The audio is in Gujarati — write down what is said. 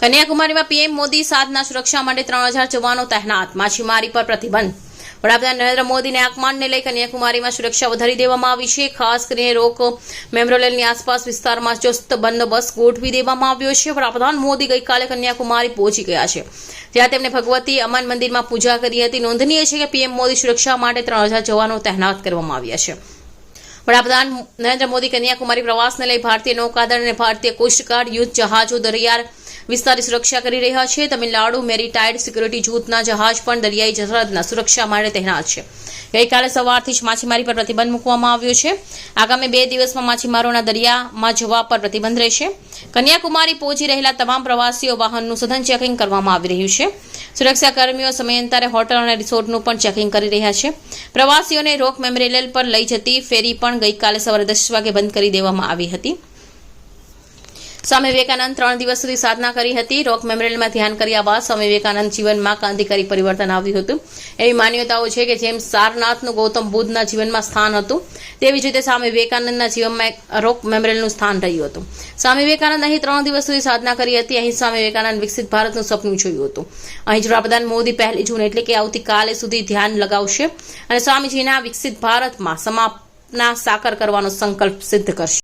કન્યાકુમારીમાં પીએમ મોદી સાતના સુરક્ષા માટે ત્રણ હજાર જવાનો તહેનાત, માછીમારી પર પ્રતિબંધ. વડાપ્રધાન નરેન્દ્ર મોદીને આગમનને લઈ કન્યાકુમારીમાં સુરક્ષા વધારી દેવામાં આવી છે. ખાસ કરીને રોક મેમોરિયલની આસપાસ વિસ્તારમાં ચુસ્ત બંદોબસ્ત ગોઠવી દેવામાં આવ્યો છે. વડાપ્રધાન મોદી ગઈકાલે કન્યાકુમારી પહોંચી ગયા છે. જ્યાં તેમણે ભગવતી અમન મંદિરમાં પૂજા કરી હતી. નોંધનીય છે કે પીએમ મોદી સુરક્ષા માટે ત્રણ હજાર જવાનો તહેનાત કરવામાં આવ્યા છે. વડાપ્રધાન નરેન્દ્ર મોદી કન્યાકુમારી પ્રવાસને લઈ ભારતીય નૌકાદળ અને ભારતીય કોસ્ટગાર્ડ યુદ્ધ જહાજો દરિયાર વિસ્તારની સુરક્ષા કરી રહ્યા છે. તમિલનાડુ મેરીટાઇડ સિક્યુરિટી જૂથના જહાજ પણ દરિયાઈ સરહદના સુરક્ષા માટે તહેનાત છે. ગઈકાલે સવારથી જ માછીમારી પર પ્રતિબંધ મૂકવામાં આવ્યો છે. આગામી બે દિવસમાં માછીમારોના દરિયામાં જવા પર પ્રતિબંધ રહેશે. કન્યાકુમારી પહોંચી રહેલા તમામ પ્રવાસીઓ વાહનનું સઘન ચેકિંગ કરવામાં આવી રહ્યું છે. સુરક્ષાકર્મીઓ સમયાંતરે હોટલ અને રિસોર્ટનું પણ ચેકિંગ કરી રહ્યા છે. પ્રવાસીઓને રોક મેમોરિયલ પર લઈ જતી ફેરી પણ ગઈકાલે સવારે દસ વાગે બંધ કરી દેવામાં આવી હતી. સ્વામી વિવેકાનંદ ત્રણ દિવસ સુધી સાધના કરી હતી. રોક મેમોરિયલમાં ધ્યાન કર્યા બાદ સ્વામી વિવેકાનંદ જીવનમાં ક્રાંતિકારી પરિવર્તન આવ્યું હતું. એવી માન્યતાઓ છે કે જેમ સારનાથનું ગૌતમ બુદ્ધના જીવનમાં સ્થાન હતું, તેવી જ રીતે સ્વામી વિવેકાનંદના જીવનમાં એક રોક મેમોરિયલનું સ્થાન રહ્યું હતું. સ્વામી વિવેકાનંદ અહીં ત્રણ દિવસ સુધી સાધના કરી હતી. અહીં સ્વામી વિવેકાનંદ વિકસિત ભારતનું સપનું જોયું હતું. અહીં વડાપ્રધાન મોદી પહેલી જૂન એટલે કે આવતીકાલે સુધી ધ્યાન લગાવશે અને સ્વામીજીના વિકસિત ભારતમાં સમાપના સાકર કરવાનો સંકલ્પ સિદ્ધ કરશે.